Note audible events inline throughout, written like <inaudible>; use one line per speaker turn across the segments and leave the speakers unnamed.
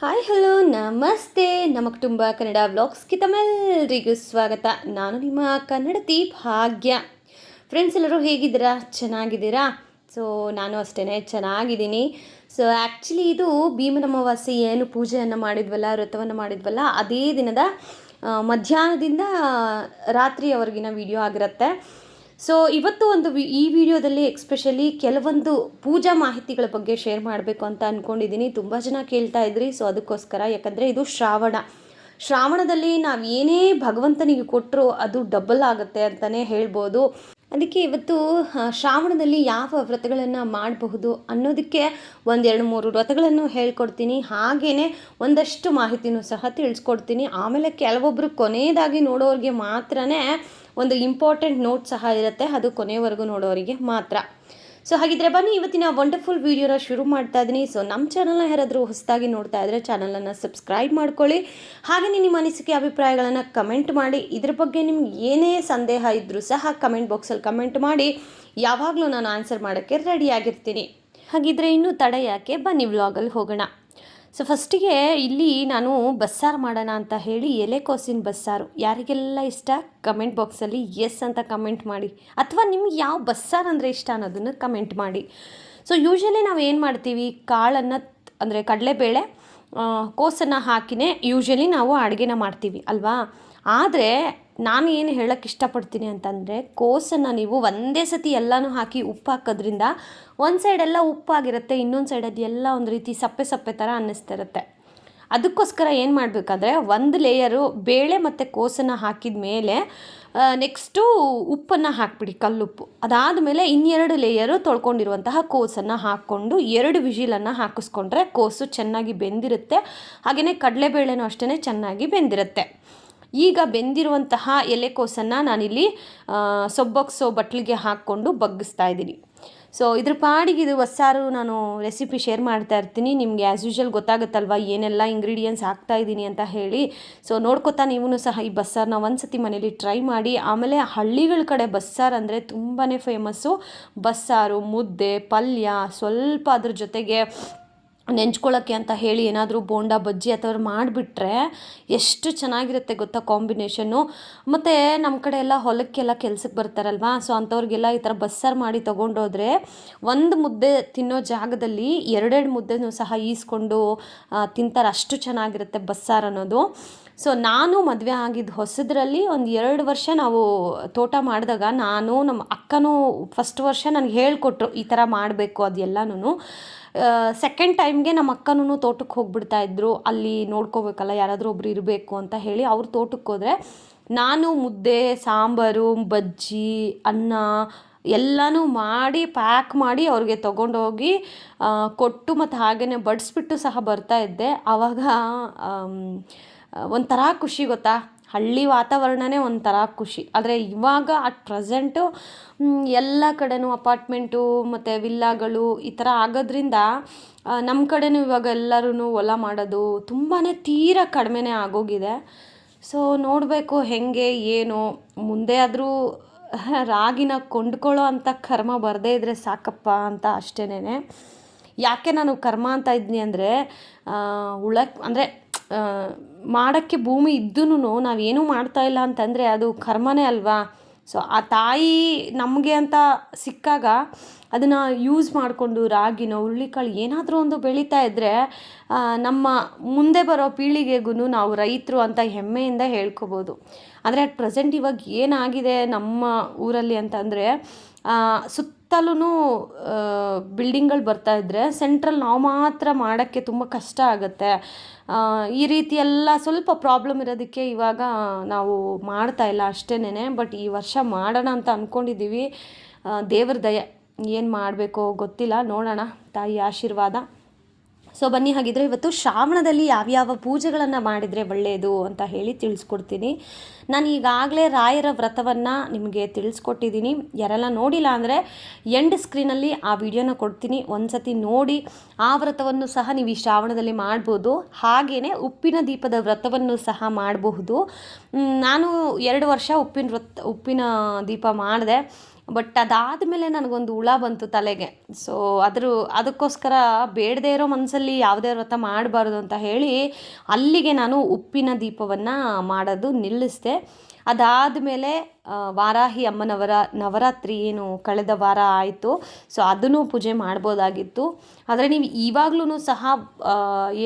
Hi hello ನಮಸ್ತೆ. ನಮ್ಮ ಕುಟುಂಬ ಕನ್ನಡ ವ್ಲಾಗ್ಸ್ಗೆ ತಮ್ಮೆಲ್ಲರಿಗೂ ಸ್ವಾಗತ. ನಾನು ನಿಮ್ಮ ಕನ್ನಡತಿ ಭಾಗ್ಯ ಫ್ರೆಂಡ್ಸ್ ಎಲ್ಲರೂ ಹೇಗಿದ್ದೀರಾ? ಚೆನ್ನಾಗಿದ್ದೀರಾ? ಸೊ ನಾನು ಅಷ್ಟೇ ಚೆನ್ನಾಗಿದ್ದೀನಿ. ಸೊ ಆ್ಯಕ್ಚುಲಿ ಇದು ಭೀಮನ ಅಮಾವಾಸ್ಯೆ, ಏನು ಪೂಜೆಯನ್ನು ಮಾಡಿದ್ವಲ್ಲ, ವ್ರತವನ್ನು ಮಾಡಿದ್ವಲ್ಲ, ಅದೇ ದಿನದ ಮಧ್ಯಾಹ್ನದಿಂದ, ರಾತ್ರಿಯವರೆಗಿನ ವಿಡಿಯೋ ಆಗಿರುತ್ತೆ. ಸೊ ಇವತ್ತು ಒಂದು ಈ ವಿಡಿಯೋದಲ್ಲಿ ಎಕ್ಸ್ಪೆಷಲಿ ಕೆಲವೊಂದು ಪೂಜಾ ಮಾಹಿತಿಗಳ ಬಗ್ಗೆ ಶೇರ್ ಮಾಡಬೇಕು ಅಂತ ಅಂದ್ಕೊಂಡಿದ್ದೀನಿ ತುಂಬ ಜನ ಕೇಳ್ತಾ ಇದ್ರಿ ಸೊ ಅದಕ್ಕೋಸ್ಕರ ಯಾಕಂದರೆ ಇದು ಶ್ರಾವಣ. ಶ್ರಾವಣದಲ್ಲಿ ನಾವು ಏನೇ ಭಗವಂತನಿಗೆ ಕೊಟ್ಟರು ಅದು ಡಬಲ್ ಆಗುತ್ತೆ ಅಂತಲೇ ಹೇಳ್ಬೋದು. ಅದಕ್ಕೆ ಇವತ್ತು ಶ್ರಾವಣದಲ್ಲಿ ಯಾವ ವ್ರತಗಳನ್ನು ಮಾಡಬಹುದು ಅನ್ನೋದಕ್ಕೆ ಒಂದೆರಡು ಮೂರು ವ್ರತಗಳನ್ನು ಹೇಳ್ಕೊಡ್ತೀನಿ. ಹಾಗೇ ಒಂದಷ್ಟು ಮಾಹಿತಿನೂ ಸಹ ತಿಳಿಸ್ಕೊಡ್ತೀನಿ. ಆಮೇಲೆ ಕೆಲವೊಬ್ಬರು ಕೊನೆಯದಾಗಿ ನೋಡೋರಿಗೆ ಮಾತ್ರನೇ ಒಂದು ಇಂಪಾರ್ಟೆಂಟ್ ನೋಟ್ ಸಹ ಇರುತ್ತೆ. ಅದು ಕೊನೆವರೆಗೂ ನೋಡೋರಿಗೆ ಮಾತ್ರ. ಸೊ ಹಾಗಿದ್ರೆ ಬನ್ನಿ, ಇವತ್ತಿನ ವಂಡರ್ಫುಲ್ ವೀಡಿಯೋನ ಶುರು ಮಾಡ್ತಾ ಇದ್ದೀನಿ ಸೊ ನಮ್ಮ ಚಾನಲ್ನ ಯಾರಾದರೂ ಹೊಸದಾಗಿ ನೋಡ್ತಾ ಇದ್ದರೆ ಚಾನಲನ್ನು ಸಬ್ಸ್ಕ್ರೈಬ್ ಮಾಡ್ಕೊಳ್ಳಿ. ಹಾಗೆಯೇ ನಿಮ್ಮ ಅನಿಸಿಕೆ, ಅಭಿಪ್ರಾಯಗಳನ್ನು ಕಮೆಂಟ್ ಮಾಡಿ. ಇದ್ರ ಬಗ್ಗೆ ನಿಮ್ಗೆ ಏನೇ ಸಂದೇಹ ಇದ್ದರೂ ಸಹ ಕಮೆಂಟ್ ಬಾಕ್ಸಲ್ಲಿ ಕಮೆಂಟ್ ಮಾಡಿ. ಯಾವಾಗಲೂ ನಾನು ಆನ್ಸರ್ ಮಾಡೋಕ್ಕೆ ರೆಡಿಯಾಗಿರ್ತೀನಿ ಹಾಗಿದ್ರೆ ಇನ್ನೂ ತಡ ಯಾಕೆ? ಬನ್ನಿ ವ್ಲಾಗಲ್ಲಿ ಹೋಗೋಣ. ಸೊ ಫಸ್ಟಿಗೆ ಇಲ್ಲಿ ನಾನು ಬಸ್ಸಾರು ಮಾಡೋಣ ಅಂತ ಹೇಳಿ ಎಲೆಕೋಸಿನ ಬಸ್ಸಾರು. ಯಾರಿಗೆಲ್ಲ ಇಷ್ಟ ಕಮೆಂಟ್ ಬಾಕ್ಸಲ್ಲಿ ಎಸ್ ಅಂತ ಕಮೆಂಟ್ ಮಾಡಿ. ಅಥವಾ ನಿಮ್ಗೆ ಯಾವ ಬಸ್ಸಾರು ಅಂದರೆ ಇಷ್ಟ ಅನ್ನೋದನ್ನು ಕಮೆಂಟ್ ಮಾಡಿ. ಸೊ ಯೂಶ್ವಲಿ ನಾವು ಏನು ಮಾಡ್ತೀವಿ, ಕಾಳನ್ನು ಅಂದರೆ ಕಡಲೆಬೇಳೆ ಕೋಸನ್ನು ಹಾಕಿನೇ ಯೂಶ್ವಲಿ ನಾವು ಅಡುಗೆನ ಮಾಡ್ತೀವಿ, ಅಲ್ವಾ? ಆದರೆ ನಾನು ಏನು ಹೇಳಕ್ಕೆ ಇಷ್ಟಪಡ್ತೀನಿ ಅಂತಂದರೆ, ಕೋಸನ್ನು ನೀವು ಒಂದೇ ಸತಿ ಎಲ್ಲನೂ ಹಾಕಿ ಉಪ್ಪು ಹಾಕೋದ್ರಿಂದ ಒಂದು ಸೈಡೆಲ್ಲ ಉಪ್ಪಾಗಿರುತ್ತೆ ಇನ್ನೊಂದು ಸೈಡಲ್ಲಿ ಎಲ್ಲ ಒಂದು ರೀತಿ ಸಪ್ಪೆ ಸಪ್ಪೆ ಥರ ಅನ್ನಿಸ್ತಿರುತ್ತೆ. ಅದಕ್ಕೋಸ್ಕರ ಏನು ಮಾಡಬೇಕಾದ್ರೆ, ಒಂದು ಲೇಯರು ಬೇಳೆ ಮತ್ತು ಕೋಸನ್ನು ಹಾಕಿದ ಮೇಲೆ ನೆಕ್ಸ್ಟು ಉಪ್ಪನ್ನು ಹಾಕ್ಬಿಡಿ, ಕಲ್ಲುಪ್ಪು. ಅದಾದಮೇಲೆ ಇನ್ನೆರಡು ಲೇಯರು ತೊಳ್ಕೊಂಡಿರುವಂತಹ ಕೋಸನ್ನು ಹಾಕ್ಕೊಂಡು ಎರಡು ವಿಜಿಲನ್ನು ಹಾಕಿಸ್ಕೊಂಡ್ರೆ ಕೋಸು ಚೆನ್ನಾಗಿ ಬೆಂದಿರುತ್ತೆ. ಹಾಗೆಯೇ ಕಡಲೆಬೇಳೆನೂ ಅಷ್ಟೇ ಚೆನ್ನಾಗಿ ಬೆಂದಿರುತ್ತೆ. ಈಗ ಬೆಂದಿರುವಂತಹ ಎಲೆಕೋಸನ್ನು ನಾನಿಲ್ಲಿ ಸೊಬ್ಬಗ್ಸೋ ಬಟ್ಲಿಗೆ ಹಾಕ್ಕೊಂಡು ಬಗ್ಗಿಸ್ತಾ ಇದ್ದೀನಿ. ಸೊ ಇದ್ರ ಪಾಡಿಗೆ ಇದು ಬಸ್ಸಾರು ನಾನು ರೆಸಿಪಿ ಶೇರ್ ಮಾಡ್ತಾ ಇರ್ತೀನಿ. ನಿಮಗೆ ಆ್ಯಸ್ ಯೂಶಲ್ ಗೊತ್ತಾಗುತ್ತಲ್ವ ಏನೆಲ್ಲ ಇಂಗ್ರೀಡಿಯೆಂಟ್ಸ್ ಹಾಕ್ತಾ ಇದ್ದೀನಿ ಅಂತ ಹೇಳಿ. ಸೊ ನೋಡ್ಕೊತಾ ನೀವು ಸಹ ಈ ಬಸ್ಸಾರನ್ನ ಒಂದು ಸತಿ ಮನೇಲಿ ಟ್ರೈ ಮಾಡಿ. ಆಮೇಲೆ ಹಳ್ಳಿಗಳ ಕಡೆ ಬಸ್ಸಾರು ಅಂದರೆ ತುಂಬಾ ಫೇಮಸ್ಸು ಬಸ್ಸಾರು, ಮುದ್ದೆ, ಪಲ್ಯ, ಸ್ವಲ್ಪ ಅದ್ರ ಜೊತೆಗೆ ನೆಂಚ್ಕೊಳ್ಳೋಕ್ಕೆ ಅಂತ ಹೇಳಿ ಏನಾದರೂ ಬೋಂಡ, ಬಜ್ಜಿ ಅಥವಾ ಮಾಡಿಬಿಟ್ರೆ ಎಷ್ಟು ಚೆನ್ನಾಗಿರುತ್ತೆ ಗೊತ್ತಾ ಕಾಂಬಿನೇಷನ್ನು. ಮತ್ತು ನಮ್ಮ ಕಡೆ ಎಲ್ಲ ಹೊಲಕ್ಕೆಲ್ಲ ಕೆಲ್ಸಕ್ಕೆ ಬರ್ತಾರಲ್ವಾ, ಸೊ ಅಂಥವ್ರಿಗೆಲ್ಲ ಈ ಥರ ಬಸ್ಸಾರು ಮಾಡಿ ತೊಗೊಂಡೋದ್ರೆ ಒಂದು ಮುದ್ದೆ ತಿನ್ನೋ ಜಾಗದಲ್ಲಿ ಎರಡೆರಡು ಮುದ್ದೆನೂ ಸಹ ಈಸ್ಕೊಂಡು ತಿಂತಾರೆ. ಅಷ್ಟು ಚೆನ್ನಾಗಿರುತ್ತೆ ಬಸ್ಸಾರು ಅನ್ನೋದು. ಸೊ ನಾನು ಮದುವೆ ಆಗಿದ್ದು ಹೊಸದ್ರಲ್ಲಿ ಒಂದು ಎರಡು ವರ್ಷ ನಾವು ತೋಟ ಮಾಡಿದಾಗ ನಾನು ನಮ್ಮ ಅಕ್ಕನೂ ಫಸ್ಟ್ ವರ್ಷ ನನಗೆ ಹೇಳಿಕೊಟ್ರು ಈ ಥರ ಮಾಡಬೇಕು ಅದೆಲ್ಲನೂ ಸೆಕೆಂಡ್ ಟೈಮ್ಗೆ ನಮ್ಮ ಅಕ್ಕನೂ ತೋಟಕ್ಕೆ ಹೋಗ್ಬಿಡ್ತಾ ಇದ್ರು. ಅಲ್ಲಿ ನೋಡ್ಕೋಬೇಕಲ್ಲ, ಯಾರಾದರೂ ಒಬ್ರು ಇರಬೇಕು ಅಂತ ಹೇಳಿ ಅವ್ರ ತೋಟಕ್ಕೆ ಹೋದರೆ ನಾನು ಮುದ್ದೆ, ಸಾಂಬಾರು, ಬಜ್ಜಿ, ಅನ್ನ ಎಲ್ಲನೂ ಮಾಡಿ ಪ್ಯಾಕ್ ಮಾಡಿ ಅವ್ರಿಗೆ ತೊಗೊಂಡೋಗಿ ಕೊಟ್ಟು ಮತ್ತು ಹಾಗೆಯೇ ಬಡಿಸ್ಬಿಟ್ಟು ಸಹ ಬರ್ತಾ ಇದ್ದೆ. ಆವಾಗ ಒಂಥರ ಖುಷಿ ಗೊತ್ತಾ? ಹಳ್ಳಿ ವಾತಾವರಣವೇ ಒಂಥರ ಖುಷಿ. ಆದರೆ ಇವಾಗ ಅಟ್ ಪ್ರೆಸೆಂಟು ಎಲ್ಲ ಕಡೆನೂ ಅಪಾರ್ಟ್ಮೆಂಟು ಮತ್ತು ವಿಲ್ಲಾಗಳು ಈ ಥರ ಆಗೋದ್ರಿಂದ ನಮ್ಮ ಕಡೆನೂ ಇವಾಗ ಎಲ್ಲರೂ ಹೊಲ ಮಾಡೋದು ತುಂಬಾ ತೀರಾ ಕಡಿಮೆನೇ ಆಗೋಗಿದೆ. ಸೊ ನೋಡಬೇಕು ಹೆಂಗೆ, ಏನು, ಮುಂದೆ ಆದರೂ <laughs> ರಾಗಿನ ಕೊಂಡ್ಕೊಳ್ಳೋ ಅಂಥ ಕರ್ಮ ಬರದೇ ಇದ್ದರೆ ಸಾಕಪ್ಪ ಅಂತ ಅಷ್ಟೇನೆ ಯಾಕೆ ನಾನು ಕರ್ಮ ಅಂತ ಇದ್ದೀನಿ ಅಂದರೆ ಉಳಕ್ಕೆ ಅಂದರೆ ಮಾಡೋಕ್ಕೆ ಭೂಮಿ ಇದ್ದೂ ನಾವೇನೂ ಮಾಡ್ತಾ ಇಲ್ಲ ಅಂತಂದರೆ ಅದು ಕರ್ಮನೇ ಅಲ್ವಾ? ಸೊ ಆ ತಾಯಿ ನಮಗೆ ಅಂತ ಸಿಕ್ಕಾಗ ಅದನ್ನು ಯೂಸ್ ಮಾಡಿಕೊಂಡು ರಾಗಿನೋ, ಹುರುಳಿಕಾಳು ಏನಾದರೂ ಒಂದು ಬೆಳೀತಾ ಇದ್ದರೆ ನಮ್ಮ ಮುಂದೆ ಬರೋ ಪೀಳಿಗೆಗೂ ನಾವು ರೈತರು ಅಂತ ಹೆಮ್ಮೆಯಿಂದ ಹೇಳ್ಕೊಬೋದು. ಅಂದರೆ ಅಟ್ ಪ್ರೆಸೆಂಟ್ ಇವಾಗ ಏನಾಗಿದೆ ನಮ್ಮ ಊರಲ್ಲಿ ಅಂತಂದರೆ ಸುತ್ತಲೂ ಬಿಲ್ಡಿಂಗ್ಗಳು ಬರ್ತಾ ಇದ್ದರೆ ಸೆಂಟ್ರಲ್ ನಾವು ಮಾತ್ರ ಮಾಡೋಕ್ಕೆ ತುಂಬ ಕಷ್ಟ ಆಗುತ್ತೆ. ಈ ರೀತಿ ಎಲ್ಲ ಸ್ವಲ್ಪ ಪ್ರಾಬ್ಲಮ್ ಇರೋದಕ್ಕೆ ಇವಾಗ ನಾವು ಮಾಡ್ತಾ ಇಲ್ಲ ಅಷ್ಟೇನೆ ಬಟ್ ಈ ವರ್ಷ ಮಾಡೋಣ ಅಂತ ಅಂದ್ಕೊಂಡಿದ್ದೀವಿ ದೇವ್ರ ದಯೆ, ಏನು ಮಾಡಬೇಕೋ ಗೊತ್ತಿಲ್ಲ. ನೋಡೋಣ. ತಾಯಿ ಆಶೀರ್ವಾದ. ಸೊ ಬನ್ನಿ, ಹಾಗಿದ್ರೆ ಇವತ್ತು ಶ್ರಾವಣದಲ್ಲಿ ಯಾವ್ಯಾವ ಪೂಜೆಗಳನ್ನು ಮಾಡಿದರೆ ಒಳ್ಳೆಯದು ಅಂತ ಹೇಳಿ ತಿಳಿಸ್ಕೊಡ್ತೀನಿ. ನಾನು ಈಗಾಗಲೇ ರಾಯರ ವ್ರತವನ್ನು ನಿಮಗೆ ತಿಳಿಸ್ಕೊಟ್ಟಿದ್ದೀನಿ. ಯಾರೆಲ್ಲ ನೋಡಿಲ್ಲ ಅಂದರೆ ಎಂಡ್ ಸ್ಕ್ರೀನಲ್ಲಿ ಆ ವಿಡಿಯೋನ ಕೊಡ್ತೀನಿ. ಒಂದು ಸತಿ ನೋಡಿ, ಆ ವ್ರತವನ್ನು ಸಹ ನೀವು ಈ ಶ್ರಾವಣದಲ್ಲಿ ಮಾಡ್ಬೋದು. ಹಾಗೆಯೇ ಉಪ್ಪಿನ ದೀಪದ ವ್ರತವನ್ನು ಸಹ ಮಾಡಬಹುದು. ನಾನು ಎರಡು ವರ್ಷ ಉಪ್ಪಿನ ವ್ರತ, ಉಪ್ಪಿನ ದೀಪ ಮಾಡಿದೆ. ಬಟ್ ಅದಾದ ಮೇಲೆ ನನಗೊಂದು ಹುಳ ಬಂತು ತಲೆಗೆ. ಸೊ ಅದ್ರ, ಅದಕ್ಕೋಸ್ಕರ ಬೇಡದೇ ಇರೋ ಮನಸ್ಸಲ್ಲಿ ಯಾವುದೇ ವ್ರತ ಮಾಡಬಾರ್ದು ಅಂತ ಹೇಳಿ ಅಲ್ಲಿಗೆ ನಾನು ಉಪ್ಪಿನ ದೀಪವನ್ನು ಮಾಡೋದು ನಿಲ್ಲಿಸಿದೆ. ಅದಾದಮೇಲೆ ವಾರಾಹಿ ಅಮ್ಮನವರ ನವರಾತ್ರಿ ಏನು ಕಳೆದ ವಾರ ಆಯಿತು. ಸೊ ಅದನ್ನು ಪೂಜೆ ಮಾಡ್ಬೋದಾಗಿತ್ತು. ಆದರೆ ನೀವು ಇವಾಗ್ಲೂ ಸಹ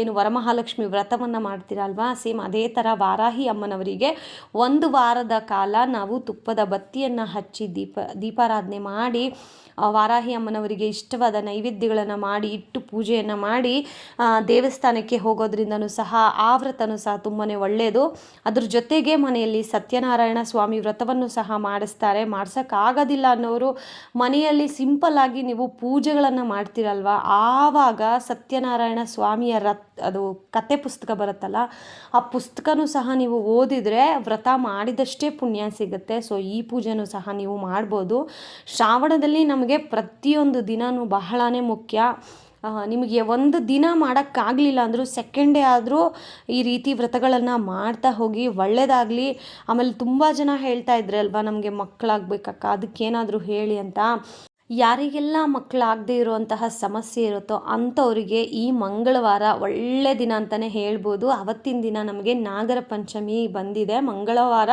ಏನು ವರಮಹಾಲಕ್ಷ್ಮಿ ವ್ರತವನ್ನು ಮಾಡ್ತೀರಲ್ವಾ ಸೇಮ್ ಅದೇ ಥರ ವಾರಾಹಿ ಅಮ್ಮನವರಿಗೆ ಒಂದು ವಾರದ ಕಾಲ ನಾವು ತುಪ್ಪದ ಬತ್ತಿಯನ್ನು ಹಚ್ಚಿ ದೀಪ, ದೀಪಾರಾಧನೆ ಮಾಡಿ ವಾರಾಹಿ ಅಮ್ಮನವರಿಗೆ ಇಷ್ಟವಾದ ನೈವೇದ್ಯಗಳನ್ನು ಮಾಡಿ, ಇಟ್ಟು ಪೂಜೆಯನ್ನು ಮಾಡಿ ದೇವಸ್ಥಾನಕ್ಕೆ ಹೋಗೋದ್ರಿಂದನೂ ಸಹ ಆ ವ್ರತನೂ ಸಹ ತುಂಬಾ ಒಳ್ಳೆಯದು ಅದ್ರ ಜೊತೆಗೆ ಮನೆಯಲ್ಲಿ ಸತ್ಯನಾರಾಯಣ ಸ್ವಾಮಿ ವ್ರತವನ್ನು ಸಹ ಮಾಡಿಸ್ತಾರೆ, ಮಾಡ್ಸೋಕ್ಕಾಗೋದಿಲ್ಲ ಅನ್ನೋರು ಮನೆಯಲ್ಲಿ ಸಿಂಪಲ್ ಆಗಿ ನೀವು ಪೂಜೆಗಳನ್ನು ಮಾಡ್ತೀರಲ್ವ? ಆವಾಗ ಸತ್ಯನಾರಾಯಣ ಸ್ವಾಮಿಯ ರತ್ ಅದು ಕತೆ ಪುಸ್ತಕ ಬರುತ್ತಲ್ಲ, ಆ ಪುಸ್ತಕನೂ ಸಹ ನೀವು ಓದಿದರೆ ವ್ರತ ಮಾಡಿದಷ್ಟೇ ಪುಣ್ಯ ಸಿಗುತ್ತೆ. ಸೊ, ಈ ಪೂಜೆನೂ ಸಹ ನೀವು ಮಾಡ್ಬೋದು. ಶ್ರಾವಣದಲ್ಲಿ ನಮಗೆ ಪ್ರತಿಯೊಂದು ದಿನವೂ ಬಹಳನೇ ಮುಖ್ಯ. ನಿಮಗೆ ಒಂದು ದಿನ ಮಾಡೋಕ್ಕಾಗಲಿಲ್ಲ ಅಂದರೂ ಸೆಕೆಂಡ್ ಡೇ ಆದರೂ ಈ ರೀತಿ ವ್ರತಗಳನ್ನು ಮಾಡ್ತಾ ಹೋಗಿ ಒಳ್ಳೆಯದಾಗಲಿ ಆಮೇಲೆ ತುಂಬ ಜನ ಹೇಳ್ತಾ ಇದ್ರೆ ಅಲ್ವಾ, ನಮಗೆ ಮಕ್ಕಳಾಗಬೇಕಕ್ಕ ಅದಕ್ಕೇನಾದರೂ ಹೇಳಿ ಅಂತ. ಯಾರಿಗೆಲ್ಲ ಮಕ್ಕಳಾಗದೇ ಇರುವಂತಹ ಸಮಸ್ಯೆ ಇರುತ್ತೋ ಅಂಥವರಿಗೆ ಈ ಮಂಗಳವಾರ ಒಳ್ಳೆ ದಿನ ಅಂತಲೇ ಹೇಳ್ಬೋದು. ಅವತ್ತಿನ ದಿನ ನಮಗೆ ನಾಗರ ಪಂಚಮಿ ಬಂದಿದೆ. ಮಂಗಳವಾರ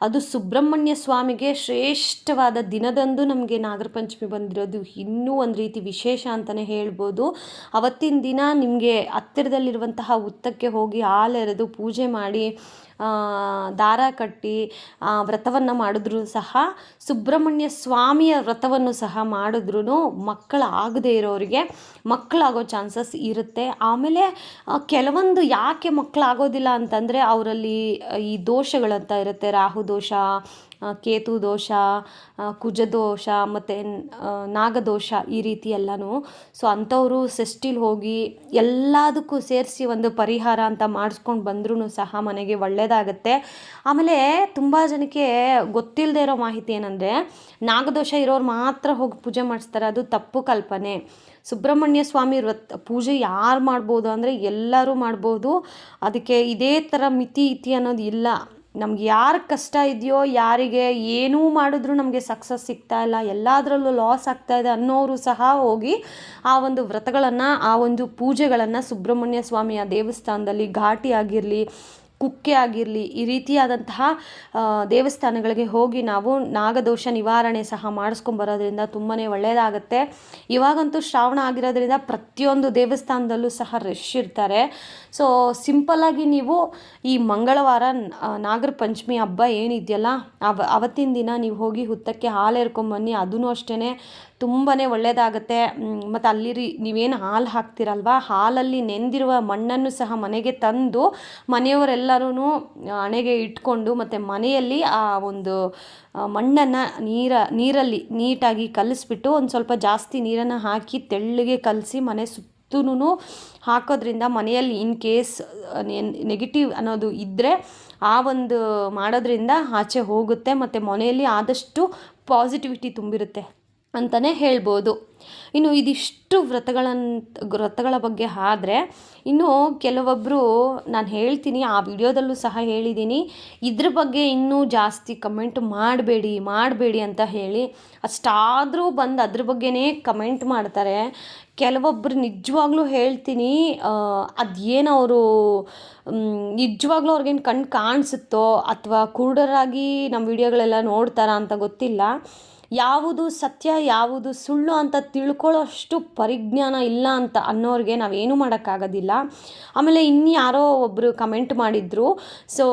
ಅದು ಸುಬ್ರಹ್ಮಣ್ಯ ಸ್ವಾಮಿಗೆ ಶ್ರೇಷ್ಠವಾದ ದಿನದಂದು ನಮಗೆ ನಾಗರ ಪಂಚಮಿ ಬಂದಿರೋದು. ಇನ್ನೂ ಒಂದು ರೀತಿ ವಿಶೇಷ ಅಂತಲೇ ಹೇಳ್ಬೋದು. ಅವತ್ತಿನ ದಿನ ನಿಮಗೆ ಹತ್ತಿರದಲ್ಲಿರುವಂತಹ ಹುತ್ತಕ್ಕೆ ಹೋಗಿ ಹಾಲೆರೆದು ಪೂಜೆ ಮಾಡಿ ದಾರ ಕಟ್ಟಿ ವ್ರತವನ್ನು ಮಾಡಿದ್ರು ಸಹ, ಸುಬ್ರಹ್ಮಣ್ಯ ಸ್ವಾಮಿಯ ವ್ರತವನ್ನು ಸಹ ಮಾಡಿದ್ರೂ ಮಕ್ಕಳಾಗದೇ ಇರೋರಿಗೆ ಮಕ್ಕಳಾಗೋ ಚಾನ್ಸಸ್ ಇರುತ್ತೆ. ಆಮೇಲೆ ಕೆಲವೊಂದು ಯಾಕೆ ಮಕ್ಕಳಾಗೋದಿಲ್ಲ ಅಂತಂದರೆ, ಅವರಲ್ಲಿ ಈ ದೋಷಗಳಂತ ಇರುತ್ತೆ. ರಾಹು ದೋಷ ಕೇತು ದೋಷ ಕುಜ ದೋಷ, ಮತ್ತು ನಾಗದೋಷ ಈ ರೀತಿ ಎಲ್ಲನೂ. ಸೊ ಅಂಥವರು ಸೃಷ್ಟಿಲಿ ಹೋಗಿ ಎಲ್ಲದಕ್ಕೂ ಸೇರಿಸಿ ಒಂದು ಪರಿಹಾರ ಅಂತ ಮಾಡಿಸ್ಕೊಂಡು ಬಂದ್ರೂ ಸಹ ಮನೆಗೆ ಒಳ್ಳೆಯದಾಗತ್ತೆ ಆಮೇಲೆ ತುಂಬ ಜನಕ್ಕೆ ಗೊತ್ತಿಲ್ಲದೆ ಇರೋ ಮಾಹಿತಿ ಏನಂದರೆ ನಾಗದೋಷ ಇರೋರು ಮಾತ್ರ ಹೋಗಿ ಪೂಜೆ ಮಾಡಿಸ್ತಾರೆ, ಅದು ತಪ್ಪು ಕಲ್ಪನೆ. ಸುಬ್ರಹ್ಮಣ್ಯ ಸ್ವಾಮಿ ವ್ರತ, ಪೂಜೆ ಯಾರು ಮಾಡ್ಬೋದು ಅಂದರೆ ಎಲ್ಲರೂ ಮಾಡ್ಬೋದು. ಅದಕ್ಕೆ ಇದೇ ಥರ ಮಿತಿ ಇತಿ ಅನ್ನೋದು ಇಲ್ಲ. ನಮ್ಗೆ ಯಾರು ಕಷ್ಟ ಇದೆಯೋ, ಯಾರಿಗೆ ಏನೂ ಮಾಡಿದ್ರೂ ನಮಗೆ ಸಕ್ಸಸ್ ಸಿಗ್ತಾ ಇಲ್ಲ, ಎಲ್ಲದರಲ್ಲೂ ಲಾಸ್ ಆಗ್ತಾ ಇದೆ ಅನ್ನೋರು ಸಹ ಹೋಗಿ ಆ ಒಂದು ವ್ರತಗಳನ್ನು, ಆ ಒಂದು ಪೂಜೆಗಳನ್ನು ಸುಬ್ರಹ್ಮಣ್ಯ ಸ್ವಾಮಿಯ ದೇವಸ್ಥಾನದಲ್ಲಿ ಘಾಟಿ ಆಗಿರಲಿ, ಕುಕ್ಕೆ ಆಗಿರಲಿ, ಈ ರೀತಿಯಾದಂತಹ ದೇವಸ್ಥಾನಗಳಿಗೆ ಹೋಗಿ ನಾವು ನಾಗದೋಷ ನಿವಾರಣೆ ಸಹ ಮಾಡಿಸ್ಕೊಂಬರೋದ್ರಿಂದ ತುಂಬಾ ಒಳ್ಳೆಯದಾಗತ್ತೆ ಇವಾಗಂತೂ ಶ್ರಾವಣ ಆಗಿರೋದ್ರಿಂದ ಪ್ರತಿಯೊಂದು ದೇವಸ್ಥಾನದಲ್ಲೂ ಸಹ ರಶ್ ಇರ್ತಾರೆ. ಸೊ ಸಿಂಪಲ್ಲಾಗಿ ನೀವು ಈ ಮಂಗಳವಾರ ನಾಗರ ಪಂಚಮಿ ಹಬ್ಬ ಏನಿದೆಯಲ್ಲ, ಅವ, ಅವತ್ತಿನ ದಿನ ನೀವು ಹೋಗಿ ಹುತ್ತಕ್ಕೆ ಹಾಲು ಎರ್ಕೊಂಬನ್ನಿ ಅದೂ ಅಷ್ಟೇ ತುಂಬಾ ಒಳ್ಳೆಯದಾಗತ್ತೆ ಮತ್ತು ಅಲ್ಲಿ ನೀವೇನು ಹಾಲು ಹಾಕ್ತಿರಲ್ವ? ಹಾಲಲ್ಲಿ ನೆಂದಿರುವ ಮಣ್ಣನ್ನು ಸಹ ಮನೆಗೆ ತಂದು ಮನೆಯವರೆಲ್ಲರೂ ಹಣೆಗೆ ಇಟ್ಕೊಂಡು ಮತ್ತು ಮನೆಯಲ್ಲಿ ಆ ಒಂದು ಮಣ್ಣನ್ನು ನೀರ, ನೀರಲ್ಲಿ ನೀಟಾಗಿ ಕಲಿಸ್ಬಿಟ್ಟು ಒಂದು ಸ್ವಲ್ಪ ಜಾಸ್ತಿ ನೀರನ್ನು ಹಾಕಿ ತೆಳ್ಳಗೆ ಕಲಸಿ ಮನೆ ಸುತ್ತಲೂ ಹಾಕೋದ್ರಿಂದ ಮನೆಯಲ್ಲಿ ಇನ್ ಕೇಸ್ ನೆಗೆಟಿವ್ ಅನ್ನೋದು ಇದ್ದರೆ ಆ ಒಂದು ಮಾಡೋದ್ರಿಂದ ಆಚೆ ಹೋಗುತ್ತೆ, ಮತ್ತು ಮನೆಯಲ್ಲಿ ಆದಷ್ಟು ಪಾಸಿಟಿವಿಟಿ ತುಂಬಿರುತ್ತೆ. ಅಂತಲೇ ಹೇಳ್ಬೋದು. ಇನ್ನು ಇದಿಷ್ಟು ವ್ರತಗಳಂತ ವ್ರತಗಳ ಬಗ್ಗೆ ಆದ್ರೆ, ಇನ್ನು ಕೆಲವೊಬ್ಬರು ನಾನು ಹೇಳ್ತೀನಿ, ಆ ವಿಡಿಯೋದಲ್ಲೂ ಸಹ ಹೇಳಿದ್ದೀನಿ ಇದ್ರ ಬಗ್ಗೆ ಇನ್ನೂ ಜಾಸ್ತಿ ಕಮೆಂಟ್ ಮಾಡಬೇಡಿ ಮಾಡಬೇಡಿ ಅಂತ ಹೇಳಿ, ಅಷ್ಟಾದರೂ ಬಂದು ಅದ್ರ ಬಗ್ಗೆನೇ ಕಮೆಂಟ್ ಮಾಡ್ತಾರೆ. ಕೆಲವೊಬ್ಬರು ನಿಜವಾಗ್ಲೂ ಹೇಳ್ತೀನಿ ಅದೇನು ಅವರು ನಿಜವಾಗ್ಲೂ ಅವ್ರಿಗೇನು ಕಣ್ಣು ಕಾಣಿಸುತ್ತೋ, ಅಥವಾ ಕುರುಡರಾಗಿ ನಮ್ಮ ವಿಡಿಯೋಗಳೆಲ್ಲ ನೋಡ್ತಾರಾ ಅಂತ ಗೊತ್ತಿಲ್ಲ ಯಾವುದು ಸತ್ಯ, ಯಾವುದು ಸುಳ್ಳು ಅಂತ ತಿಳ್ಕೊಳ್ಳೋಷ್ಟು ಪರಿಜ್ಞಾನ ಇಲ್ಲ ಅಂತ ಅನ್ನೋರಿಗೆ ನಾವೇನು ಮಾಡೋಕ್ಕಾಗೋದಿಲ್ಲ. ಆಮೇಲೆ ಇನ್ಯಾರೋ ಒಬ್ಬರು ಕಮೆಂಟ್ ಮಾಡಿದರು, ಸೊ,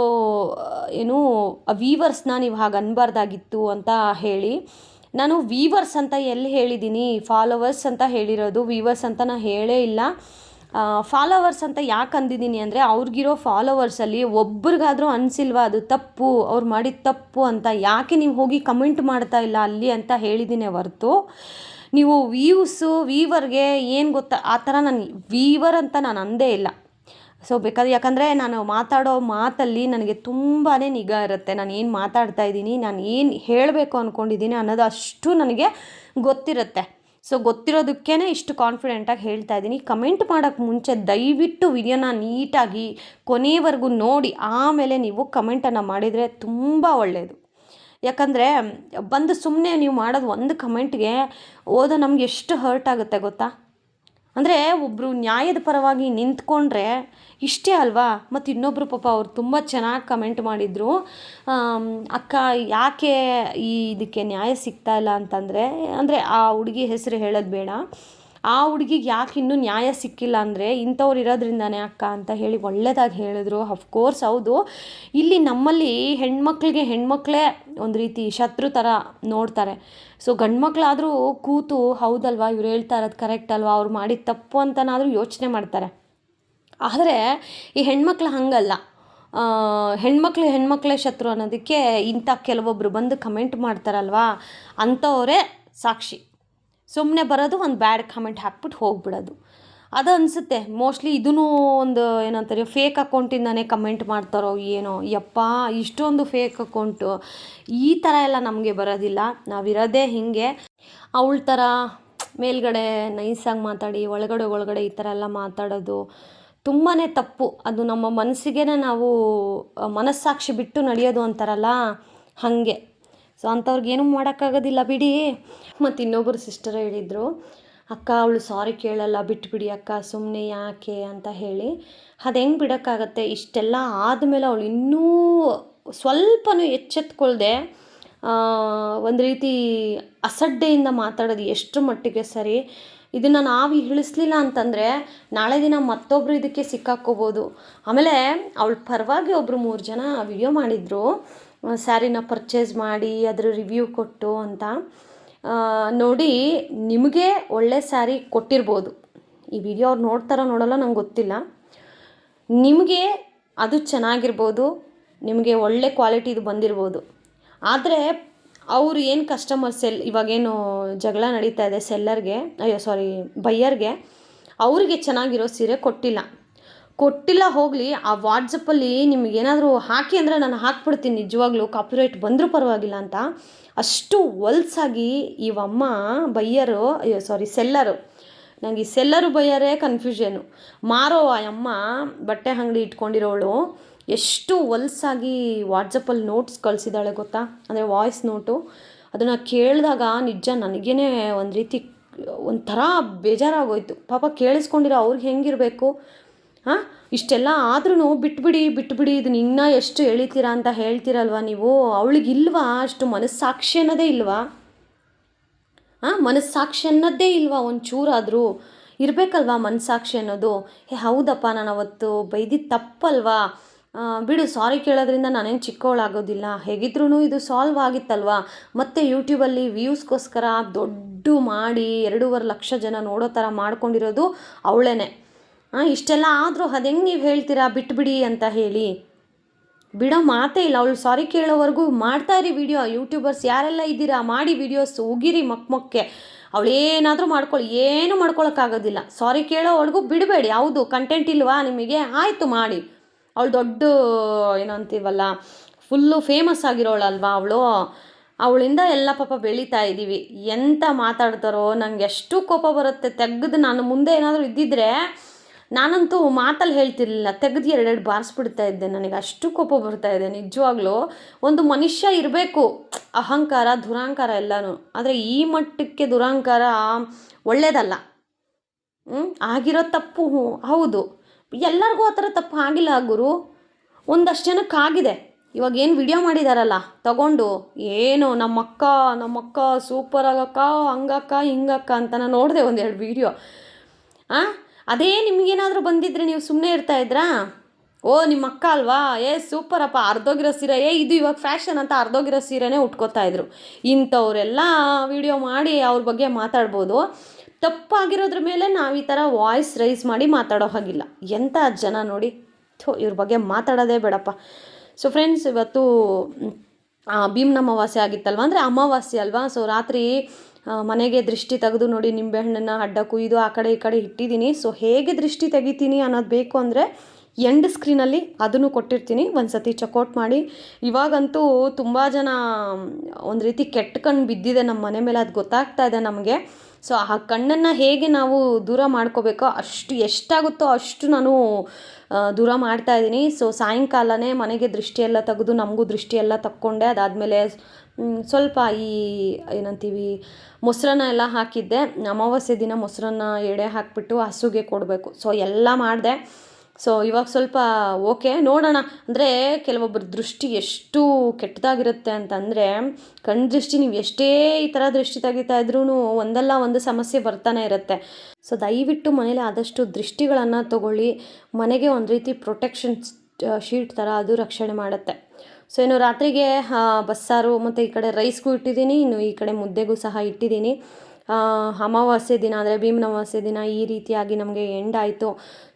ಏನು, ವೀವರ್ಸ್ನ ನೀವು ಹಾಗೆ ಅನ್ಬಾರ್ದಾಗಿತ್ತು ಅಂತ ಹೇಳಿ. ನಾನು ವೀವರ್ಸ್ ಅಂತ ಎಲ್ಲಿ ಹೇಳಿದ್ದೀನಿ ಫಾಲೋವರ್ಸ್ ಅಂತ ಹೇಳಿರೋದು, ವೀವರ್ಸ್ ಅಂತ ನಾನು ಹೇಳೇ ಇಲ್ಲ. ಫಾಲೋವರ್ಸ್ ಅಂತ ಯಾಕೆ ಅಂದಿದ್ದೀನಿ ಅಂದರೆ ಅವ್ರಿಗಿರೋ ಫಾಲೋವರ್ಸಲ್ಲಿ ಒಬ್ರಿಗಾದರೂ ಅನಿಸಿಲ್ವಾ, ಅದು ತಪ್ಪು, ಅವ್ರು ಮಾಡಿದ ತಪ್ಪು ಅಂತ ಯಾಕೆ ನೀವು ಹೋಗಿ ಕಮೆಂಟ್ ಮಾಡ್ತಾ ಇಲ್ಲ ಅಲ್ಲಿ ಅಂತ ಹೇಳಿದ್ದೀನಿ ಹೊರತು. ನೀವು ವೀವ್ಸು ವೀವರ್ಗೆ ಏನು ಗೊತ್ತಾ, ಆ ಥರ ನಾನು ವೀವರ್ ಅಂತ ನಾನು ಅಂದೇ ಇಲ್ಲ. ಸೊ ಬೇಕಾದ್ರೆ ಯಾಕಂದರೆ ನಾನು ಮಾತಾಡೋ ಮಾತಲ್ಲಿ ನನಗೆ ತುಂಬಾ ನಿಗಾ ಇರುತ್ತೆ. ನಾನು ಏನು ಮಾತಾಡ್ತಾ ಇದ್ದೀನಿ ನಾನು ಏನು ಹೇಳಬೇಕು ಅಂದ್ಕೊಂಡಿದ್ದೀನಿ ಅನ್ನೋದು ಅಷ್ಟು ನನಗೆ ಗೊತ್ತಿರುತ್ತೆ. ಸೊ ಗೊತ್ತಿರೋದಕ್ಕೇ ಇಷ್ಟು ಕಾನ್ಫಿಡೆಂಟಾಗಿ ಹೇಳ್ತಾ ಇದ್ದೀನಿ. ಕಮೆಂಟ್ ಮಾಡೋಕ್ಕೆ ಮುಂಚೆ ದಯವಿಟ್ಟು ವಿಡಿಯೋನ ನೀಟಾಗಿ ಕೊನೆಯವರೆಗೂ ನೋಡಿ, ಆಮೇಲೆ ನೀವು ಕಮೆಂಟನ್ನು ಮಾಡಿದರೆ ತುಂಬ ಒಳ್ಳೆಯದು ಯಾಕಂದರೆ, ಬಂದು ಸುಮ್ಮನೆ ನೀವು ಮಾಡೋದು ಒಂದು ಕಮೆಂಟ್ಗೆ ಓದೋ ನಮ್ಗೆ ಎಷ್ಟು ಹರ್ಟ್ ಆಗುತ್ತೆ ಗೊತ್ತಾ? ಅಂದರೆ ಒಬ್ಬರು ನ್ಯಾಯದ ಪರವಾಗಿ ನಿಂತ್ಕೊಂಡ್ರೆ ಇಷ್ಟೇ ಅಲ್ವಾ? ಮತ್ತು ಇನ್ನೊಬ್ಬರು ಪಾಪ ಅವ್ರು ತುಂಬ ಚೆನ್ನಾಗಿ ಕಮೆಂಟ್ ಮಾಡಿದರು. ಅಕ್ಕ ಯಾಕೆ ಈ ಇದಕ್ಕೆ ನ್ಯಾಯ ಸಿಗ್ತಾ ಇಲ್ಲ ಅಂತಂದರೆ, ಅಂದರೆ ಆ ಹುಡುಗಿ ಹೆಸರು ಹೇಳೋದು ಬೇಡ. ಆ ಹುಡುಗಿಗೆ ಯಾಕೆ ಇನ್ನೂ ನ್ಯಾಯ ಸಿಕ್ಕಿಲ್ಲ ಅಂದರೆ ಇಂಥವ್ರು ಇರೋದ್ರಿಂದಾನೇ ಅಕ್ಕ ಅಂತ ಹೇಳಿ ಒಳ್ಳೆಯದಾಗಿ ಹೇಳಿದ್ರು. ಅಫ್ಕೋರ್ಸ್ ಹೌದು. ಇಲ್ಲಿ ನಮ್ಮಲ್ಲಿ ಹೆಣ್ಮಕ್ಳಿಗೆ ಹೆಣ್ಮಕ್ಳೇ ಒಂದು ರೀತಿ ಶತ್ರು ಥರ ನೋಡ್ತಾರೆ. ಸೊ ಗಂಡ್ಮಕ್ಳಾದರೂ ಕೂತು ಹೌದಲ್ವಾ ಇವ್ರು ಹೇಳ್ತಾ ಇರೋದು ಕರೆಕ್ಟ್ ಅಲ್ವಾ? ಅವ್ರು ಮಾಡಿದ ತಪ್ಪು ಅಂತನಾದರೂ ಯೋಚನೆ ಮಾಡ್ತಾರೆ. ಆದರೆ ಈ ಹೆಣ್ಮಕ್ಳು ಹಾಗಲ್ಲ. ಹೆಣ್ಮಕ್ಳು ಹೆಣ್ಮಕ್ಳೇ ಶತ್ರು ಅನ್ನೋದಕ್ಕೆ ಇಂಥ ಕೆಲವೊಬ್ಬರು ಬಂದು ಕಮೆಂಟ್ ಮಾಡ್ತಾರಲ್ವಾ? ಅಂಥವರೇ ಸಾಕ್ಷಿ. ಸುಮ್ಮನೆ ಬರೋದು, ಒಂದು ಬ್ಯಾಡ್ ಕಮೆಂಟ್ ಹಾಕ್ಬಿಟ್ಟು ಹೋಗ್ಬಿಡೋದು. ಅದು ಅನಿಸುತ್ತೆ. ಮೋಸ್ಟ್ಲಿ ಇದೂ ಒಂದು ಏನಂತಾರೆ ಫೇಕ್ ಅಕೌಂಟಿಂದನೇ ಕಮೆಂಟ್ ಮಾಡ್ತಾರೋ ಏನೋ. ಯಪ್ಪ, ಇಷ್ಟೊಂದು ಫೇಕ್ ಅಕೌಂಟು ಈ ಥರ ಎಲ್ಲ ನಮಗೆ ಬರೋದಿಲ್ಲ. ನಾವಿರೋದೇ ಹೀಗೆ. ಅವಳ ಥರ ಮೇಲ್ಗಡೆ ನೈಸಾಗಿ ಮಾತಾಡಿ, ಒಳಗಡೆ ಒಳಗಡೆ ಈ ಥರ ಎಲ್ಲ ಮಾತಾಡೋದು ತುಂಬಾ ತಪ್ಪು. ಅದು ನಮ್ಮ ಮನಸ್ಸಿಗೆ ನಾವು ಮನಸ್ಸಾಕ್ಷಿ ಬಿಟ್ಟು ನಡೆಯೋದು ಅಂತಾರಲ್ಲ, ಹಾಗೆ. ಸೊ ಅಂಥವ್ರಿಗೆ ಏನೂ ಮಾಡೋಕ್ಕಾಗೋದಿಲ್ಲ ಬಿಡಿ. ಮತ್ತು ಇನ್ನೊಬ್ಬರು ಸಿಸ್ಟರ್ ಹೇಳಿದರು, ಅಕ್ಕ, ಅವಳು ಸಾರಿ ಕೇಳಲ್ಲ, ಬಿಟ್ಬಿಡಿ ಅಕ್ಕ ಸುಮ್ಮನೆ ಯಾಕೆ? ಅಂತ ಹೇಳಿ. ಅದು ಹೆಂಗೆ ಬಿಡೋಕ್ಕಾಗತ್ತೆ? ಇಷ್ಟೆಲ್ಲ ಆದಮೇಲೆ ಅವಳು ಇನ್ನೂ ಸ್ವಲ್ಪನೂ ಎಚ್ಚೆತ್ಕೊಳ್ದೆ ಒಂದು ರೀತಿ ಅಸಡ್ಡೆಯಿಂದ ಮಾತಾಡೋದು ಎಷ್ಟು ಮಟ್ಟಿಗೆ ಸರಿ. ಇದನ್ನು ನಾವು ಇಳಿಸ್ಲಿಲ್ಲ ಅಂತಂದರೆ ನಾಳೆ ದಿನ ಮತ್ತೊಬ್ಬರು ಇದಕ್ಕೆ ಸಿಕ್ಕಾಕ್ಕೋಬೋದು. ಆಮೇಲೆ ಅವಳ ಪರವಾಗಿ ಒಬ್ಬರು ಮೂರು ಜನ ವಿಡಿಯೋ ಮಾಡಿದರು. ಸ್ಯಾರಿನ ಪರ್ಚೇಸ್ ಮಾಡಿ ಅದರ ರಿವ್ಯೂ ಕೊಟ್ಟು ಅಂತ ನೋಡಿ ನಿಮಗೆ ಒಳ್ಳೆ ಸ್ಯಾರಿ ಕೊಟ್ಟಿರ್ಬೋದು. ಈ ವಿಡಿಯೋ ಅವ್ರು ನೋಡ್ತಾರೋ ನೋಡಲ್ಲ ನಂಗೆ ಗೊತ್ತಿಲ್ಲ. ನಿಮಗೆ ಅದು ಚೆನ್ನಾಗಿರ್ಬೋದು, ನಿಮಗೆ ಒಳ್ಳೆ ಕ್ವಾಲಿಟಿದು ಬಂದಿರ್ಬೋದು. ಆದರೆ ಅವರು ಏನು ಕಸ್ಟಮರ್ ಸೆಲ್ ಇವಾಗೇನು ಜಗಳ ನಡೀತಾ ಇದೆ ಸೆಲ್ಲರ್ಗೆ ಅಯ್ಯೋ ಸಾರಿ ಬೈಯರ್ಗೆ ಅವರಿಗೆ ಚೆನ್ನಾಗಿರೋ ಸೀರೆ ಕೊಟ್ಟಿಲ್ಲ. ಕೊಟ್ಟಿಲ್ಲ, ಹೋಗಲಿ. ಆ ವಾಟ್ಸಪ್ಪಲ್ಲಿ ನಿಮಗೇನಾದರೂ ಹಾಕಿ ಅಂದರೆ ನಾನು ಹಾಕ್ಬಿಡ್ತೀನಿ. ನಿಜವಾಗ್ಲೂ ಕಾಪಿರೈಟ್ ಬಂದರೂ ಪರವಾಗಿಲ್ಲ ಅಂತ. ಅಷ್ಟು ಹೊಲ್ಸಾಗಿ ಇವಮ್ಮ ಬೈಯರು, ಅಯ್ಯೋ ಸಾರಿ ಸೆಲ್ಲರು ನನಗೆ ಈ ಸೆಲ್ಲರು ಬಯ್ಯರೇ ಕನ್ಫ್ಯೂಷನು ಮಾರೋ ಆ ಅಮ್ಮ ಬಟ್ಟೆ ಅಂಗಡಿ ಇಟ್ಕೊಂಡಿರೋಳು. ಎಷ್ಟು ಹೊಲ್ಸಾಗಿ ವಾಟ್ಸಪ್ಪಲ್ಲಿ ನೋಟ್ಸ್ ಕಳಿಸಿದಾಳೆ ಗೊತ್ತಾ? ಅಂದರೆ ವಾಯ್ಸ್ ನೋಟು ಅದನ್ನು ಕೇಳಿದಾಗ ನಿಜ ನನಗೇನೆ ಒಂದು ರೀತಿ ಒಂಥರ ಬೇಜಾರಾಗೋಯ್ತು. ಪಾಪ ಕೇಳಿಸ್ಕೊಂಡಿರೋ ಅವ್ರಿಗೆ ಹೆಂಗಿರಬೇಕು? ಹಾಂ? ಇಷ್ಟೆಲ್ಲ ಆದ್ರೂ ಬಿಟ್ಬಿಡಿ ಬಿಟ್ಬಿಡಿ ಇದನ್ನ ಇನ್ನೂ ಎಷ್ಟು ಎಳಿತೀರಾ ಅಂತ ಹೇಳ್ತೀರಲ್ವ ನೀವು? ಅವಳಿಗಿಲ್ವಾ? ಅಷ್ಟು ಮನಸ್ಸಾಕ್ಷಿ ಅನ್ನೋದೇ ಇಲ್ವಾ? ಹಾಂ, ಮನಸ್ಸಾಕ್ಷಿ ಅನ್ನೋದೇ ಇಲ್ವಾ ಒಂಚೂರಾದರೂ? ಇರಬೇಕಲ್ವಾ ಮನಸ್ಸಾಕ್ಷಿ ಅನ್ನೋದು? ಹೇ, ಹೌದಪ್ಪ, ನಾನು ಅವತ್ತು ಬೈದಿದ್ದು ತಪ್ಪಲ್ವಾ? ಬಿಡು, ಸಾರಿ ಕೇಳೋದ್ರಿಂದ ನಾನೇನು ಚಿಕ್ಕವಳಾಗೋದಿಲ್ಲ ಹೇಗಿದ್ರೂ ಇದು ಸಾಲ್ವ್ ಆಗಿತ್ತಲ್ವಾ? ಮತ್ತು ಯೂಟ್ಯೂಬಲ್ಲಿ ವ್ಯೂಸ್ಗೋಸ್ಕರ ದೊಡ್ಡ ಮಾಡಿ ಎರಡೂವರೆ ಲಕ್ಷ ಜನ ನೋಡೋ ಥರ ಮಾಡ್ಕೊಂಡಿರೋದು ಅವಳೇನೆ. ಇಷ್ಟೆಲ್ಲ ಆದರೂ ಅದು ಹೆಂಗೆ ನೀವು ಹೇಳ್ತೀರಾ? ಬಿಟ್ಬಿಡಿ ಅಂತ ಹೇಳಿ. ಬಿಡೋ ಮಾತೇ ಇಲ್ಲ. ಅವಳು ಸಾರಿ ಕೇಳೋವರೆಗೂ ಮಾಡ್ತಾ ಇರಿ ವಿಡಿಯೋ ಯೂಟ್ಯೂಬರ್ಸ್ ಯಾರೆಲ್ಲ ಇದ್ದೀರಾ? ಮಾಡಿ ವಿಡಿಯೋಸ್ ಉಗಿರಿ ಮಕ್ ಮಕ್ಕೆ. ಅವಳು ಏನಾದರೂ ಮಾಡ್ಕೊಳ್ಳಿ ಏನೂ ಮಾಡ್ಕೊಳಕ್ಕಾಗೋದಿಲ್ಲ ಸಾರಿ ಕೇಳೋವರೆಗೂ ಬಿಡಬೇಡಿ. ಹೌದು ಕಂಟೆಂಟ್ ಇಲ್ವಾ ನಿಮಗೆ? ಆಯಿತು ಮಾಡಿ. ಅವಳು ದೊಡ್ಡ ಏನಂತೀವಲ್ಲ ಫುಲ್ಲು ಫೇಮಸ್ ಆಗಿರೋಳಲ್ವಾ ಅವಳು? ಅವಳಿಂದ ಎಲ್ಲ ಪಾಪ ಬೆಳೀತಾ ಇದ್ದೀವಿ ಎಂತ ಮಾತಾಡ್ತಾರೋ ನನಗೆ ಎಷ್ಟು ಕೋಪ ಬರುತ್ತೆ. ತೆಗ್ದು ನಾನು ಮುಂದೆ ಏನಾದರೂ ಇದ್ದಿದ್ರೆ ನಾನಂತೂ ಮಾತಲ್ಲಿ ಹೇಳ್ತಿರ್ಲಿಲ್ಲ, ತೆಗೆದು ಎರಡೆರಡು ಬಾರಿಸ್ಬಿಡ್ತಾ ಇದ್ದೆ. ನನಗೆ ಅಷ್ಟು ಕೋಪ ಬರ್ತಾ ಇದೆ, ನಿಜವಾಗ್ಲೂ. ಒಂದು ಮನುಷ್ಯ ಇರಬೇಕು. ಅಹಂಕಾರ ದುರಹಂಕಾರ ಎಲ್ಲನೂ. ಆದರೆ ಈ ಮಟ್ಟಕ್ಕೆ ದುರಹಂಕಾರ ಒಳ್ಳೇದಲ್ಲ? ಆಗಿರೋ ತಪ್ಪು ಹೌದು. ಎಲ್ಲರಿಗೂ ಆ ಥರ ತಪ್ಪು ಆಗಿಲ್ಲ ಗುರು. ಒಂದಷ್ಟು ಜನಕ್ಕೆ ಆಗಿದೆ. ಇವಾಗ ಏನು ವಿಡಿಯೋ ಮಾಡಿದಾರಲ್ಲ, ತಗೊಂಡು. ಏನು, ನಮ್ಮಕ್ಕ ನಮ್ಮಕ್ಕ, ಸೂಪರ್ ಆಗಕ್ಕ, ಹಂಗಕ್ಕ, ಹಿಂಗಕ್ಕ ಅಂತ ನಾನು ನೋಡಿದೆ ಒಂದೆರಡು ವಿಡಿಯೋ. ಆ? ಅದೇ ನಿಮಗೇನಾದರೂ ಬಂದಿದ್ರೆ ನೀವು ಸುಮ್ಮನೆ ಇರ್ತಾ ಇದ್ರಾ? ಓ, ನಿಮ್ಮ ಅಕ್ಕ ಅಲ್ವಾ? ಏ, ಸೂಪರಪ್ಪ, ಅರ್ಧೋಗಿರೋ ಸೀರೆ. ಏ, ಇದು ಇವಾಗ ಫ್ಯಾಷನ್ ಅಂತ ಅರ್ಧೋಗಿರೋ ಸೀರೆನೇ ಉಟ್ಕೋತಾ ಇದ್ರು. ಇಂಥವರೆಲ್ಲ ವಿಡಿಯೋ ಮಾಡಿ ಅವ್ರ ಬಗ್ಗೆ ಮಾತಾಡ್ಬೋದು. ತಪ್ಪಾಗಿರೋದ್ರ ಮೇಲೆ ನಾವು ಈ ಥರ ವಾಯ್ಸ್ ರೈಸ್ ಮಾಡಿ ಮಾತಾಡೋ ಹಾಗಿಲ್ಲ. ಎಂಥ ಜನ ನೋಡಿ? ಥೋ, ಇವ್ರ ಬಗ್ಗೆ ಮಾತಾಡೋದೇ ಬೇಡಪ್ಪ. ಸೊ ಫ್ರೆಂಡ್ಸ್ ಇವತ್ತು ಭೀಮ್ನ ಅಮಾವಾಸ್ಯೆ ಆಗಿತ್ತಲ್ವ? ಅಂದರೆ ಅಮಾವಾಸ್ಯೆ ಅಲ್ವಾ? ಸೊ ರಾತ್ರಿ ಮನೆಗೆ ದೃಷ್ಟಿ ತೆಗೆದು ನೋಡಿ ನಿಂಬೆಹಣ್ಣನ್ನು, ಅಡ್ಡ ಕುಯ್ದು ಆ ಕಡೆ ಈ ಕಡೆ ಇಟ್ಟಿದ್ದೀನಿ. ಸೊ ಹೇಗೆ ದೃಷ್ಟಿ ತೆಗಿತೀನಿ ಅನ್ನೋದು ಬೇಕು ಅಂದರೆ ಎಂಡ್ ಸ್ಕ್ರೀನಲ್ಲಿ ಅದನ್ನು ಕೊಟ್ಟಿರ್ತೀನಿ. ಒಂದು ಸತಿ ಚೆಕ್ಔಟ್ ಮಾಡಿ. ಇವಾಗಂತೂ ತುಂಬ ಜನ, ಒಂದು ರೀತಿ ಕೆಟ್ಟ ಕಣ್ಣು ಬಿದ್ದಿದೆ ನಮ್ಮ ಮನೆ ಮೇಲೆ. ಅದು ಗೊತ್ತಾಗ್ತಾ ಇದೆ ನಮಗೆ. ಸೊ ಆ ಕಣ್ಣನ್ನು ಹೇಗೆ ನಾವು ದೂರ ಮಾಡ್ಕೋಬೇಕೋ ಅಷ್ಟು ಎಷ್ಟಾಗುತ್ತೋ ಅಷ್ಟು ನಾನು ದೂರ ಮಾಡ್ತಾ ಇದ್ದೀನಿ. ಸೊ ಸಾಯಂಕಾಲನೇ ಮನೆಗೆ ದೃಷ್ಟಿಯೆಲ್ಲ ತೆಗೆದು ನಮಗೂ ದೃಷ್ಟಿಯೆಲ್ಲ ತಕ್ಕೊಂಡೆ. ಅದಾದಮೇಲೆ ಸ್ವಲ್ಪ ಈ ಏನಂತೀವಿ, ಮೊಸರನ್ನ ಎಲ್ಲ ಹಾಕಿದ್ದೆ. ಅಮಾವಾಸ್ಯೆ ದಿನ ಮೊಸರನ್ನ ಎಡೆ ಹಾಕಿಬಿಟ್ಟು ಹಸುಗೆ ಕೊಡಬೇಕು. ಸೊ ಎಲ್ಲ ಮಾಡಿದೆ. ಸೊ ಇವಾಗ ಸ್ವಲ್ಪ ಓಕೆ ನೋಡೋಣ. ಅಂದರೆ ಕೆಲವೊಬ್ಬರ ದೃಷ್ಟಿ ಎಷ್ಟು ಕೆಟ್ಟದಾಗಿರುತ್ತೆ ಅಂತಂದರೆ ಕಣ್ಣು ದೃಷ್ಟಿ ನೀವು ಎಷ್ಟೇ ಈ ಥರ ದೃಷ್ಟಿ ತೆಗಿತಾ ಇದ್ರೂ ಒಂದಲ್ಲ ಒಂದು ಸಮಸ್ಯೆ ಬರ್ತಾನೆ ಇರುತ್ತೆ. ಸೊ ದಯವಿಟ್ಟು ಮನೇಲಿ ಆದಷ್ಟು ದೃಷ್ಟಿಗಳನ್ನು ತಗೊಳ್ಳಿ. ಮನೆಗೆ ಒಂದು ರೀತಿ ಪ್ರೊಟೆಕ್ಷನ್ ಶೀಟ್ ಥರ ಅದು ರಕ್ಷಣೆ ಮಾಡುತ್ತೆ. ಸೊ ಇನ್ನು ರಾತ್ರಿಗೆ ಬಸ್ಸಾರು ಮತ್ತು ಈ ಕಡೆ ರೈಸ್ಗೂ ಇಟ್ಟಿದ್ದೀನಿ. ಇನ್ನು ಈ ಕಡೆ ಮುದ್ದೆಗೂ ಸಹ ಇಟ್ಟಿದ್ದೀನಿ. ಅಮಾವಾಸ್ಯೆ ದಿನ ಅಂದರೆ ಭೀಮನವಾಸ್ಯೆ ದಿನ ಈ ರೀತಿಯಾಗಿ ನಮಗೆ ಎಂಡ್ ಆಯಿತು.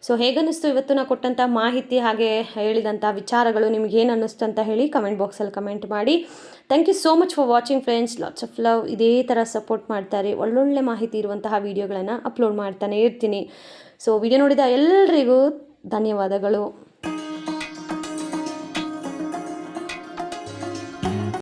ಸೊ ಹೇಗನ್ನಿಸ್ತು ಇವತ್ತು ನಾನು ಕೊಟ್ಟಂಥ ಮಾಹಿತಿ ಹಾಗೆ ಹೇಳಿದಂಥ ವಿಚಾರಗಳು ನಿಮ್ಗೆ ಏನು ಅನ್ನಿಸ್ತು ಅಂತ ಹೇಳಿ ಕಮೆಂಟ್ ಬಾಕ್ಸಲ್ಲಿ ಕಮೆಂಟ್ ಮಾಡಿ. Thank you so much for watching friends lots of love ಇದೇ ಥರ ಸಪೋರ್ಟ್ ಮಾಡ್ತಾರೆ ಒಳ್ಳೊಳ್ಳೆ ಮಾಹಿತಿ ಇರುವಂತಹ ವೀಡಿಯೋಗಳನ್ನು ಅಪ್ಲೋಡ್ ಮಾಡ್ತಾನೆ ಇರ್ತೀನಿ. ಸೊ ವಿಡಿಯೋ ನೋಡಿದ ಎಲ್ಲರಿಗೂ ಧನ್ಯವಾದಗಳು.